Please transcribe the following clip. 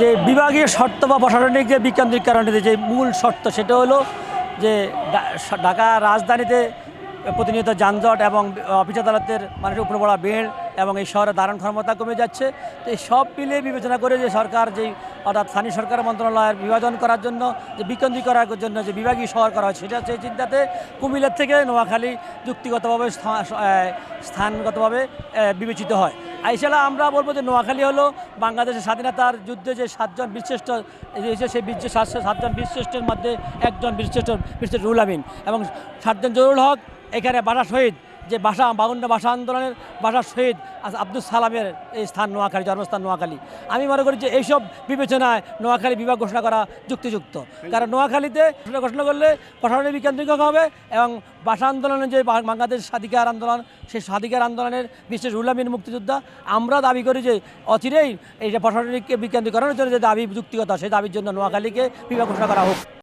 যে বিভাগীয় শর্ত বা প্রশাসনিক যে বিকেন্দ্রীকরণের যে মূল শর্ত সেটা হলো যে ঢাকা রাজধানীতে প্রতিনিয়ত যানজট এবং অফিস আদালতের মানুষের উপরে পড়া বেড় এবং এই শহরের ধারণ ক্ষমতা কমে যাচ্ছে। তো এই সব মিলিয়ে বিবেচনা করে যে সরকার যেই অর্থাৎ স্থানীয় সরকার মন্ত্রণালয়ের বিভাজন করার জন্য, যে বিকেন্দ্রী করার জন্য যে বিভাগীয় শহর করা হয় সেটা সেই চিন্তাতে কুমিল্লার থেকে নোয়াখালী যুক্তিগতভাবে স্থা- স্থানগতভাবে বিবেচিত হয়। এছাড়া আমরা বলব যে নোয়াখালী হলো বাংলাদেশের স্বাধীনতার যুদ্ধে যে সাতজন বীরশ্রেষ্ঠ সেই বীর সাত- সাতজন বীরশ্রেষ্ঠের মধ্যে একজন বীরশ্রেষ্ঠ বীরশ্রেষ্ঠ রুল আমিন এবং সাতজন জরুল হক, এখানে বারা শহীদ যে ভাষা, বাউন্ন ভাষা আন্দোলনের ভাষা শহীদ আব্দুল সালামের এই স্থান নোয়াখালী, জন্মস্থান নোয়াখালী। আমি মনে করি যে এইসব বিবেচনায় নোয়াখালী বিভাগ ঘোষণা করা যুক্তিযুক্ত। কারণ নোয়াখালীতে ঘোষণা করলে প্রশাসনিক বিকেন্দ্রিক হবে এবং ভাষা আন্দোলনের যে বাংলাদেশ স্বাধিকার আন্দোলন, সেই স্বাধিকার আন্দোলনের বিশেষ রুলামিন মুক্তিযোদ্ধা, আমরা দাবি করি যে অচিরেই এই যে প্রশাসনিক বিকেন্দ্রীকরণের জন্য যে দাবি, যুক্তিগত, সেই দাবির জন্য নোয়াখালীকে বিভাগ ঘোষণা করা হোক।